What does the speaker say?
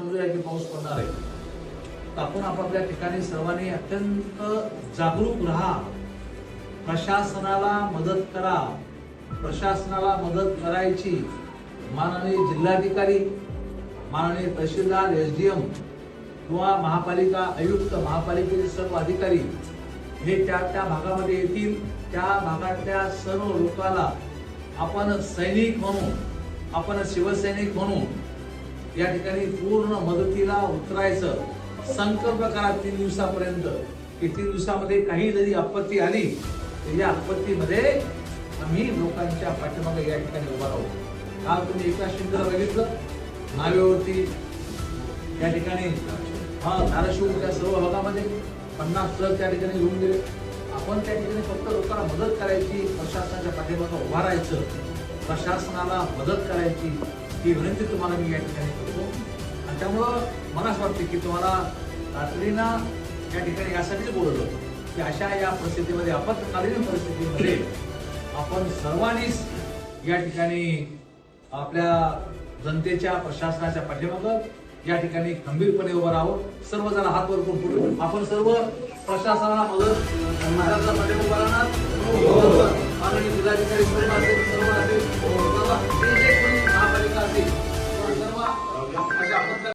समजूया की पाऊस पडणार आहे? तर आपण आपापल्या ठिकाणी सर्वांनी अत्यंत जागरूक राहा. प्रशासनाला मदत करा. प्रशासनाला मदत करायची. माननीय जिल्हाधिकारी माननीय तहसीलदार एस डी एम किंवा महापालिका आयुक्त महापालिकेचे सर्व अधिकारी हे त्या त्या भागामध्ये येतील. त्या भागातल्या सर्व लोकाला आपण सैनिक म्हणून आपण शिवसैनिक म्हणून या ठिकाणी पूर्ण मदतीला उतरायचं. संकल्प करा तीन दिवसापर्यंत. की तीन दिवसामध्ये काही जरी आपत्ती आली तर या आपत्तीमध्ये आम्ही लोकांच्या पाठीमागे या ठिकाणी उभा राहू. काल तुम्ही एका शिंदेला बघितलं? नावेवरती या ठिकाणी हा धाराशिव त्या सर्व भागामध्ये पन्नास ट्रक त्या ठिकाणी घेऊन गेले. आपण त्या ठिकाणी फक्त लोकांना मदत करायची प्रशासनाच्या पाठीमागं उभा राहायचं. प्रशासनाला मदत करायची. ही विनंती तुम्हाला मी या ठिकाणी करतो. आणि त्यामुळं मला असं वाटतं की तुम्हाला तातडीनं या ठिकाणी यासाठीच बोलवलं होतं. की अशा या परिस्थितीमध्ये आपत्कालीन परिस्थितीमध्ये आपण सर्वांनीच या ठिकाणी आपल्या जनतेच्या प्रशासनाच्या पाठीमागं या ठिकाणी खंबीरपणे उभं राहावं. सर्वजण हात वर करून आपण सर्व प्रशासनाला मदत महाराष्ट्राला पाठिंबा राहणार. आणि जिल्हाधिकारी सर्व असेल सर्व असेल